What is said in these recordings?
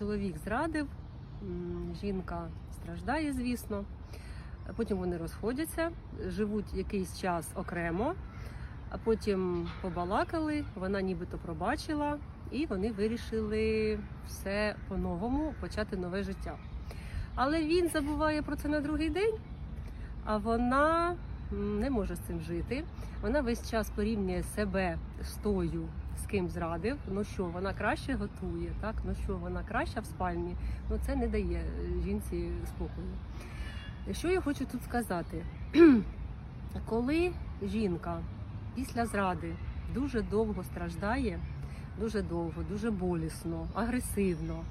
Чоловік зрадив, жінка страждає, звісно. Потім вони розходяться, живуть якийсь час окремо, а потім побалакали, вона нібито пробачила, і вони вирішили все по-новому почати нове життя. Але він забуває про це на другий день, а вона не може з цим жити. Вона весь час порівнює себе з тою, з ким зрадив. Ну що, вона краще готує, так? Ну що, вона краща в спальні. Ну це не дає е, жінці спокою. Що я хочу тут сказати? Коли жінка після зради дуже довго страждає, дуже довго, дуже болісно, агресивно,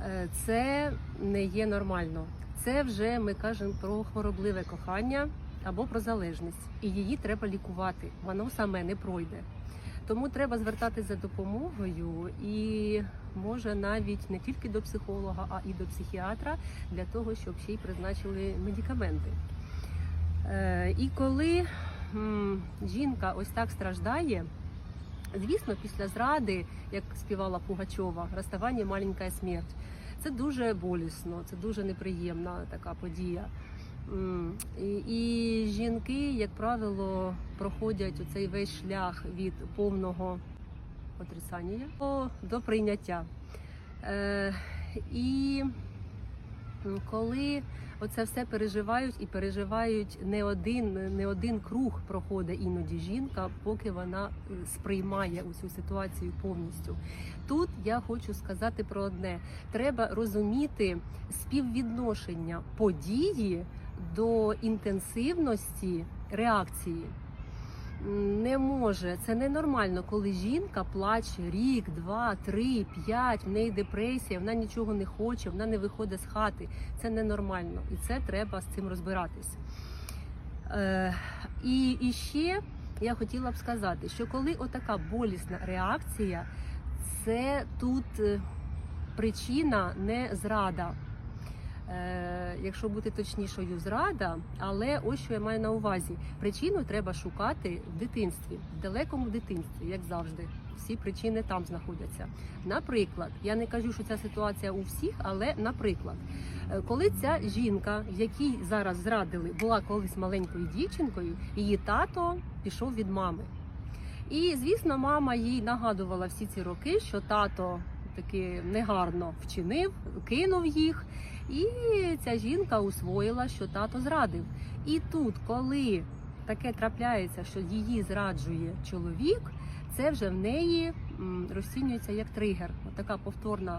е, це не є нормально. Це вже ми кажемо про хворобливе кохання або про залежність, і її треба лікувати. Воно саме не пройде. Тому треба звертатися за допомогою і може навіть не тільки до психолога, а і до психіатра для того, щоб ще й призначили медикаменти. Е, і коли жінка ось так страждає, звісно, після зради, як співала Пугачова, розставання маленька смерть. Це дуже болісно, це дуже неприємна така подія. І, жінки, як правило, проходять оцей весь шлях від повного отрицання до, до прийняття. Е, і коли оце все переживають і переживають не один, не один круг проходить іноді жінка, поки вона е, сприймає усю ситуацію повністю. Тут я хочу сказати про одне: треба розуміти співвідношення події до інтенсивності реакції. Не може, це ненормально, коли жінка плаче рік, два, три, п'ять, в неї депресія, вона нічого не хоче, вона не виходить з хати. Це ненормально, і це треба з цим розбиратись. Е, і, і ще я хотіла б сказати, що коли отака болісна реакція, це тут е, причина не зрада. Е, якщо бути точнішою, зрада, але ось що я маю на увазі: причину треба шукати в дитинстві, в далекому дитинстві, як завжди. Всі причини там знаходяться. Наприклад, я не кажу, що ця ситуація у всіх, але наприклад, е, коли ця жінка, якій зараз зрадили, була колись маленькою дівчинкою, її тато пішов від мами. І звісно, мама їй нагадувала всі ці роки, що тато таки негарно вчинив, кинув їх. І ця жінка усвоїла, що тато зрадив. І тут, коли таке трапляється, що її зраджує чоловік, це вже в неї розцінюється як тригер. Така повторна